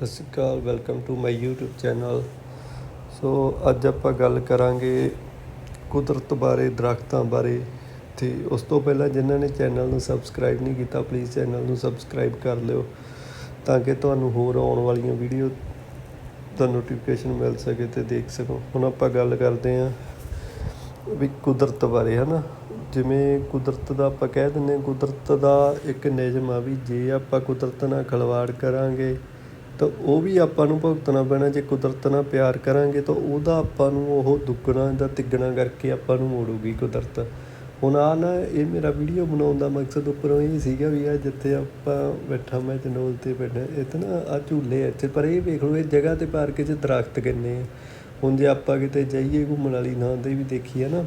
ਸਤਿ ਸ਼੍ਰੀ ਅਕਾਲ welcome to my YouTube channel so ਅੱਜ ਆਪਾਂ ਗੱਲ ਕਰਾਂਗੇ ਕੁਦਰਤ ਬਾਰੇ, ਦਰਖਤਾਂ ਬਾਰੇ। ਤੇ ਉਸ ਤੋਂ ਪਹਿਲਾਂ ਜਿਨ੍ਹਾਂ ਨੇ ਚੈਨਲ ਨੂੰ ਸਬਸਕ੍ਰਾਈਬ ਨਹੀਂ ਕੀਤਾ ਪਲੀਜ਼ ਚੈਨਲ ਨੂੰ ਸਬਸਕ੍ਰਾਈਬ ਕਰ ਲਿਓ, ਤਾਂ ਕਿ ਤੁਹਾਨੂੰ ਹੋਰ ਆਉਣ ਵਾਲੀਆਂ ਵੀਡੀਓ ਦਾ ਨੋਟੀਫਿਕੇਸ਼ਨ ਮਿਲ ਸਕੇ ਤੇ ਦੇਖ ਸਕੋ। ਹੁਣ ਆਪਾਂ ਗੱਲ ਕਰਦੇ ਹਾਂ ਵੀ ਕੁਦਰਤ ਬਾਰੇ, ਹਨਾ? ਜਿਵੇਂ ਕੁਦਰਤ ਦਾ ਆਪਾਂ ਕਹਿ ਦਿੰਦੇ ਹਾਂ, ਕੁਦਰਤ ਦਾ ਇੱਕ ਨਿਯਮ ਆ ਵੀ ਜੇ ਆਪਾਂ ਕੁਦਰਤ ਨਾਲ ਖਿਲਵਾੜ ਕਰਾਂਗੇ ਤਾਂ ਉਹ ਵੀ ਆਪਾਂ ਨੂੰ ਭੁਗਤਣਾ ਪੈਣਾ, ਜੇ ਕੁਦਰਤ ਨਾਲ ਪਿਆਰ ਕਰਾਂਗੇ ਤਾਂ ਉਹਦਾ ਆਪਾਂ ਨੂੰ ਉਹ ਦੁੱਗਣਾ ਜਾਂ ਤਿੱਗਣਾ ਕਰਕੇ ਆਪਾਂ ਨੂੰ ਮੋੜੂਗੀ ਕੁਦਰਤ। ਹੁਣ ਆ ਨਾ, ਇਹ ਮੇਰਾ ਵੀਡੀਓ ਬਣਾਉਣ ਦਾ ਮਕਸਦ ਉੱਪਰੋਂ ਇਹ ਸੀਗਾ ਵੀ ਆ ਜਿੱਥੇ ਆਪਾਂ ਬੈਠਾ ਮੈਂ ਚੰਡੋਲ ਤੇ ਬੈਠਾ ਇੱਥੇ ਨਾ ਆ ਝੂਲੇ ਆ ਇੱਥੇ, ਪਰ ਇਹ ਵੇਖ ਲਓ, ਇਹ ਜਗ੍ਹਾ ਤੇ ਪਾਰਕ 'ਚ ਦਰਖਤ ਕਿੰਨੇ ਆ। ਹੁਣ ਜੇ ਆਪਾਂ ਕਿਤੇ ਜਾਈਏ ਘੁੰਮਣ ਵਾਲੀ ਥਾਂ ਤੇ ਵੀ ਦੇਖੀਏ ਨਾ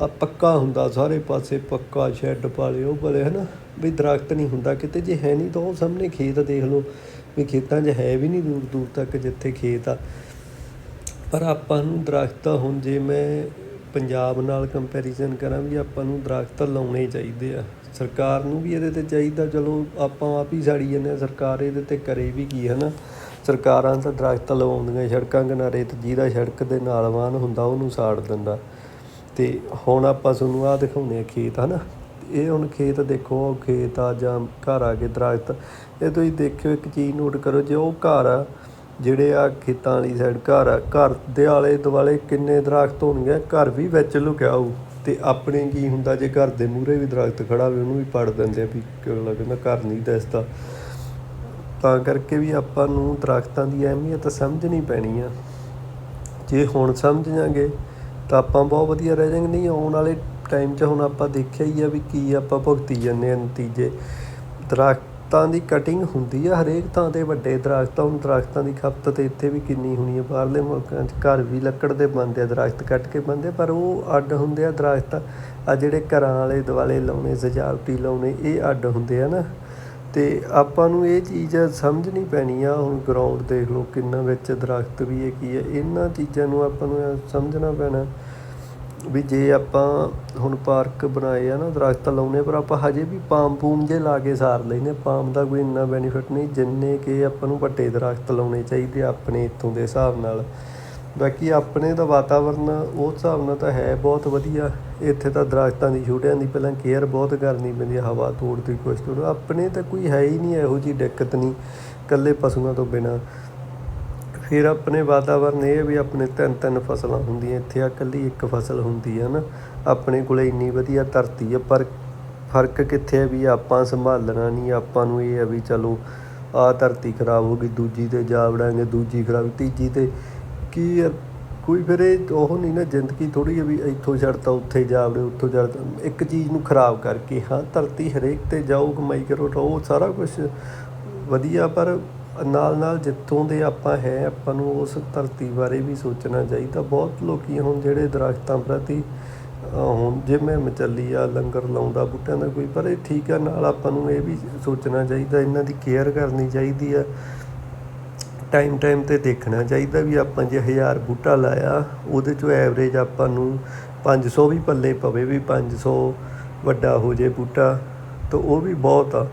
ਆ ਪੱਕਾ ਹੁੰਦਾ, ਸਾਰੇ ਪਾਸੇ ਪੱਕਾ ਸ਼ੈੱਡ ਪਾਲੇ ਉਹ ਭਲੇ ਹਨਾ, ਵੀ ਦਰਖਤ ਨਹੀਂ ਹੁੰਦਾ ਕਿਤੇ, ਜੇ ਹੈ ਨਹੀਂ ਤਾਂ ਉਹ ਸਾਹਮਣੇ ਖੇਤ ਦੇਖ ਲਓ। ਵੀ ਖੇਤਾਂ 'ਚ ਹੈ ਵੀ ਨਹੀਂ ਦੂਰ ਦੂਰ ਤੱਕ ਜਿੱਥੇ ਖੇਤ ਆ। ਪਰ ਆਪਾਂ ਨੂੰ ਦਰਖਤ ਹੁਣ ਜੇ ਮੈਂ ਪੰਜਾਬ ਨਾਲ ਕੰਪੈਰੀਜ਼ਨ ਕਰਾਂ ਵੀ ਆਪਾਂ ਨੂੰ ਦਰਖਤ ਲਾਉਣੇ ਚਾਹੀਦੇ ਆ। ਸਰਕਾਰ ਨੂੰ ਵੀ ਇਹਦੇ ਤੇ ਚਾਹੀਦਾ, ਚਲੋ ਆਪਾਂ ਆਪ ਹੀ ਸਾੜੀ ਜਾਂਦੇ ਆ, ਸਰਕਾਰ ਇਹਦੇ ਤੇ ਕਰੇ ਵੀ ਕੀ, ਹਨਾ? ਸਰਕਾਰਾਂ ਤਾਂ ਦਰਖਤ ਲਵਾਉਂਦੀਆਂ, ਸੜਕਾਂ ਕਿਨਾਰੇ ਤੇ ਜਿਹਦਾ ਸੜਕ ਦੇ ਨਾਲ ਵਾਹਨ ਹੁੰਦਾ, ਉਹਨੂੰ ਸਾੜ ਦਿੰਦਾ। ਤੇ ਹੁਣ ਆਪਾਂ ਤੁਹਾਨੂੰ ਆਹ ਦਿਖਾਉਂਦੇ ਆ ਖੇਤ, ਹਨਾ? ਇਹ ਹੁਣ ਖੇਤ ਦੇਖੋ ਉਹ ਖੇਤ ਆ ਜਾਂ ਘਰ ਆ ਕੇ ਦਰਖਤ, ਇਹ ਤੁਸੀਂ ਦੇਖਿਓ ਇੱਕ ਚੀਜ਼ ਨੋਟ ਕਰੋ, ਜੇ ਉਹ ਘਰ ਆ, ਜਿਹੜੇ ਆ ਖੇਤਾਂ ਵਾਲੀ ਸਾਈਡ ਘਰ ਆ, ਘਰ ਦੇ ਆਲੇ ਦੁਆਲੇ ਕਿੰਨੇ ਦਰਖਤ ਹੋਣਗੇ, ਘਰ ਵੀ ਵਿੱਚ ਲੁਕਿਆ ਹੋਊ। ਤੇ ਆਪਣੇ ਕੀ ਹੁੰਦਾ, ਜੇ ਘਰ ਦੇ ਮੂਹਰੇ ਵੀ ਦਰਖਤ ਖੜਾ ਹੋਵੇ, ਉਹਨੂੰ ਵੀ ਪੜ ਦਿੰਦੇ ਆ ਵੀ ਕਿਉਂ ਲੱਗਦਾ ਘਰ ਨਹੀਂ ਦਿਸਦਾ। ਤਾਂ ਕਰਕੇ ਵੀ ਆਪਾਂ ਨੂੰ ਦਰਖਤਾਂ ਦੀ ਅਹਿਮੀਅਤ ਸਮਝਣੀ ਪੈਣੀ ਆ। ਜੇ ਹੁਣ ਸਮਝ ਜਾਾਂਗੇ, ਤਾਂ ਆਪਾਂ ਬਹੁਤ ਵਧੀਆ ਰਹਿ ਜਾਵਾਂਗੇ ਨਹੀਂ ਆਉਣ ਵਾਲੇ ਟਾਈਮ 'ਚ ਹੁਣ ਆਪਾਂ ਦੇਖਿਆ ਹੀ ਆ ਵੀ ਕੀ ਆਪਾਂ ਭੁਗਤੀ ਜਾਂਦੇ ਆ ਨਤੀਜੇ। ਦਰਖਤਾਂ ਦੀ ਕਟਿੰਗ ਹੁੰਦੀ ਆ ਹਰੇਕ ਥਾਂ ਤੇ ਵੱਡੇ ਦਰਖਤ ਹੁਣ ਦਰਖਤਾਂ ਦੀ ਖਪਤ ਤੇ ਇੱਥੇ ਵੀ ਕਿੰਨੀ ਹੋਣੀ ਆ। ਬਾਹਰਲੇ ਮੁਲਕਾਂ 'ਚ ਘਰ ਵੀ ਲੱਕੜ ਦੇ ਬਣਦੇ ਆ ਦਰਖਤ ਕੱਟ ਕੇ ਬਣਦੇ ਆ, ਪਰ ਉਹ ਅੱਡ ਹੁੰਦੇ ਆ ਦਰਖਤ। ਆ ਜਿਹੜੇ ਘਰਾਂ ਵਾਲੇ ਦੁਆਲੇ ਲਾਉਣੇ ਸਜਾਵਟੀ ਲਾਉਣੇ ਇਹ ਅੱਡ ਹੁੰਦੇ ਆ ਨਾ। ਤੇ ਆਪਾਂ ਨੂੰ ਇਹ ਚੀਜ਼ ਸਮਝਣੀ ਪੈਣੀ ਆ ਹੁਣ ਗਰਾਊਂਡ ਦੇਖ ਲਓ ਕਿੰਨਾ ਵਿੱਚ ਦਰਖਤ ਵੀ ਹੈ ਕੀ ਹੈ ਇਹਨਾਂ ਚੀਜ਼ਾਂ ਨੂੰ ਆਪਾਂ ਨੂੰ ਸਮਝਣਾ ਪੈਣਾ। ਵੀ ਜੇ ਆਪਾਂ ਹੁਣ ਪਾਰਕ ਬਣਾਏ ਆ ਨਾ, ਦਰਖਤ ਲਾਉਨੇ ਪਰ ਆਪਾਂ ਹਜੇ ਵੀ ਪਾਮ ਪੂਮ ਜੇ ਲਾ ਕੇ ਸਾਰ ਲੈਨੇ ਪਾਮ ਦਾ ਕੋਈ ਇੰਨਾ ਬੈਨੀਫਿਟ ਨਹੀਂ, ਜਿੰਨੇ ਕਿ ਆਪਾਂ ਨੂੰ ਵੱਡੇ ਦਰਖਤ ਲਾਉਣੇ ਚਾਹੀਦੇ ਆਪਣੇ ਇੱਥੋਂ ਦੇ ਹਿਸਾਬ ਨਾਲ। ਬਾਕੀ ਆਪਣੇ ਦਾ ਵਾਤਾਵਰਨ ਉਸ ਹਿਸਾਬ ਨਾਲ ਤਾਂ ਹੈ ਬਹੁਤ ਵਧੀਆ। ਇੱਥੇ ਤਾਂ ਦਰਖਤਾਂ ਦੀ ਛੋਟਿਆਂ ਦੀ ਪਹਿਲਾਂ ਕੇਅਰ ਬਹੁਤ ਕਰਨੀ ਪੈਂਦੀ ਹੈ ਹਵਾ ਤੋੜ ਦੀ ਕੁਛ ਤੋੜ ਆਪਣੇ ਤਾਂ ਕੋਈ ਹੈ ਹੀ ਨਹੀਂ, ਇਹੋ ਜੀ ਦਿੱਕਤ ਨਹੀਂ, ਇਕੱਲੇ ਪਸ਼ੂਆਂ ਤੋਂ ਬਿਨਾ। ਫਿਰ ਆਪਣੇ ਵਾਤਾਵਰਨ ਇਹ ਵੀ ਆਪਣੇ ਤਿੰਨ ਤਿੰਨ ਫਸਲਾਂ ਹੁੰਦੀਆਂ, ਇੱਥੇ ਆ ਇਕੱਲੀ ਇੱਕ ਫਸਲ ਹੁੰਦੀ ਹੈ ਨਾ, ਆਪਣੇ ਕੋਲੇ ਇੰਨੀ ਵਧੀਆ ਧਰਤੀ ਹੈ ਪਰ ਫ਼ਰਕ ਕਿੱਥੇ ਹੈ ਵੀ ਆਪਾਂ ਸੰਭਾਲਣਾ ਨਹੀਂ, ਆਪਾਂ ਨੂੰ ਇਹ ਹੈ ਵੀ ਚਲੋ ਆਹ ਧਰਤੀ ਖਰਾਬ ਹੋ ਗਈ, ਦੂਜੀ ਤੇ ਜਾ ਵੜਾਂਗੇ, ਦੂਜੀ ਖਰਾਬ, ਤੀਜੀ ਤੇ ਕੀ ਯਾਰ ਕੋਈ ਫਿਰ ਇਹ ਉਹ ਨਹੀਂ ਨਾ, ਜ਼ਿੰਦਗੀ ਥੋੜੀ ਹੈ ਵੀ ਇੱਥੋਂ ਛੱਡਤਾ, ਉੱਥੇ ਜਾ ਵੜੇ, ਉੱਥੋਂ ਛੱਡਤਾ ਇੱਕ ਚੀਜ਼ ਨੂੰ ਖਰਾਬ ਕਰਕੇ, ਹਾਂ ਧਰਤੀ ਹਰੇਕ ਤੇ ਜਾਓ ਕਮਾਈ ਕਰੋ, ਰਹੋ, ਸਾਰਾ ਕੁਝ ਵਧੀਆ, ਪਰ ਨਾਲ ਨਾਲ ਜਿੱਥੋਂ ਦੇ ਆਪਾਂ ਹੈ, ਆਪਾਂ ਨੂੰ ਉਸ ਧਰਤੀ ਬਾਰੇ ਵੀ ਸੋਚਣਾ ਚਾਹੀਦਾ। ਬਹੁਤ ਲੋਕੀ ਹੁਣ ਜਿਹੜੇ ਦਰਖਤਾਂ ਪ੍ਰਤੀ ਹੁਣ ਜਿਵੇਂ ਮੈਂ ਆ, ਲੰਗਰ ਲਾਉਂਦਾ ਬੂਟਿਆਂ ਦਾ ਕੋਈ, ਪਰ ਇਹ ਠੀਕ ਆ, ਨਾਲ ਆਪਾਂ ਨੂੰ ਇਹ ਵੀ ਸੋਚਣਾ ਚਾਹੀਦਾ, ਇਹਨਾਂ ਦੀ ਕੇਅਰ ਕਰਨੀ ਚਾਹੀਦੀ ਆ। ਟਾਈਮ ਟਾਈਮ ਤੇ ਦੇਖਣਾ ਚਾਹੀਦਾ ਵੀ ਆਪਾਂ ਜੇ 1000 ਬੂਟਾ ਲਾਇਆ, ਉਹਦੇ ਚੋਂ ਐਵਰੇਜ ਆਪਾਂ ਨੂੰ 500 ਵੀ ਪੱਲੇ ਪਵੇ ਵੀ 500 ਵੱਡਾ ਹੋ ਜੇ ਬੂਟਾ, ਤਾਂ ਉਹ ਵੀ ਬਹੁਤ ਆ।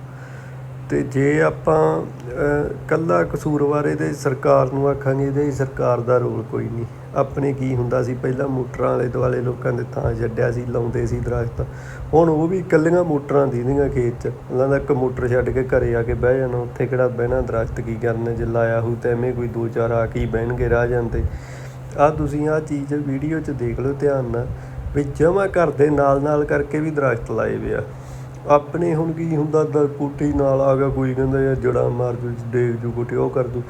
ਤੇ ਜੇ ਆਪਾਂ ਇਕੱਲਾ ਕੱਲਾ ਕਸੂਰਵਾਰ ਇਹਦੇ ਸਰਕਾਰ ਨੂੰ ਆਖਾਂਗੇ, ਇਹਦੇ ਸਰਕਾਰ ਦਾ ਰੋਲ ਕੋਈ ਨਹੀਂ। ਆਪਣੇ ਕੀ ਹੁੰਦਾ ਸੀ, ਪਹਿਲਾਂ ਮੋਟਰਾਂ ਆਲੇ ਦੁਆਲੇ ਲੋਕਾਂ ਦੇ ਥਾਂ ਛੱਡਿਆ ਸੀ, ਲਾਉਂਦੇ ਸੀ ਦਰਖਤ। ਹੁਣ ਉਹ ਵੀ ਇਕੱਲੀਆਂ ਮੋਟਰਾਂ ਦੀਦੀਆਂ ਖੇਤ 'ਚ। ਉਹਨਾਂ ਦਾ ਇੱਕ ਮੋਟਰ ਛੱਡ ਕੇ ਘਰੇ ਆ ਕੇ ਬਹਿ ਜਾਣਾ, ਉੱਥੇ ਕਿਹੜਾ ਬਹਿਣਾ, ਦਰਖਤ ਕੀ ਕਰਨੇ, ਜੇ ਲਾਇਆ ਹੋਊ ਤਾਂ ਐਵੇਂ ਕੋਈ ਦੋ ਚਾਰ ਆ ਕੇ ਬਹਿਣਗੇ, ਰਹਿ ਜਾਂਦੇ। ਆ ਤੁਸੀਂ ਆ ਚੀਜ਼ ਵੀਡੀਓ 'ਚ ਦੇਖ ਲਓ, ਧਿਆਨ ਨਾਲ, ਵੀ ਜਮਾ ਘਰ ਦੇ ਨਾਲ ਨਾਲ ਕਰਕੇ ਵੀ ਦਰਖਤ ਲਾਏ ਵੇ ਆ। ਆਪਣੇ ਹੁਣ ਕੀ ਹੁੰਦਾ ਦਰ ਕੁੱਟੀ ਨਾਲ ਆ ਗਿਆ ਕੋਈ ਕਹਿੰਦਾ ਯਾਰ ਜੜਾ ਮਾਰ ਜੂ ਡੇਗ ਜੂ ਕੁੱਟੀ ਉਹ ਕਰ ਦੂ।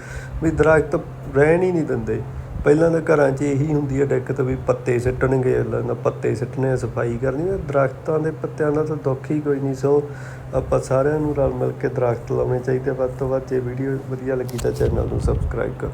ਵੀ ਦਰਖਤ ਰਹਿਣ ਹੀ ਨਹੀਂ ਦਿੰਦੇ। ਪਹਿਲਾਂ ਤਾਂ ਘਰਾਂ 'ਚ ਇਹੀ ਹੁੰਦੀ ਹੈ ਦਿੱਕਤ ਵੀ ਪੱਤੇ ਸਿੱਟਣਗੇ ਨਾ ਪੱਤੇ ਸਿੱਟਣੇ ਆ, ਸਫ਼ਾਈ ਕਰਨੀ ਆ। ਦਰਖਤਾਂ ਦੇ ਪੱਤਿਆਂ ਦਾ ਤਾਂ ਦੁੱਖ ਹੀ ਕੋਈ ਨਹੀਂ। ਸੋ ਆਪਾਂ ਸਾਰਿਆਂ ਨੂੰ ਰਲ ਮਿਲ ਕੇ ਦਰਖਤ ਲਾਉਣੇ ਚਾਹੀਦੇ ਵੱਧ ਤੋਂ ਵੱਧ ਜੇ ਵੀਡੀਓ ਵਧੀਆ ਲੱਗੀ ਤਾਂ ਚੈਨਲ ਨੂੰ ਸਬਸਕ੍ਰਾਈਬ ਕਰੋ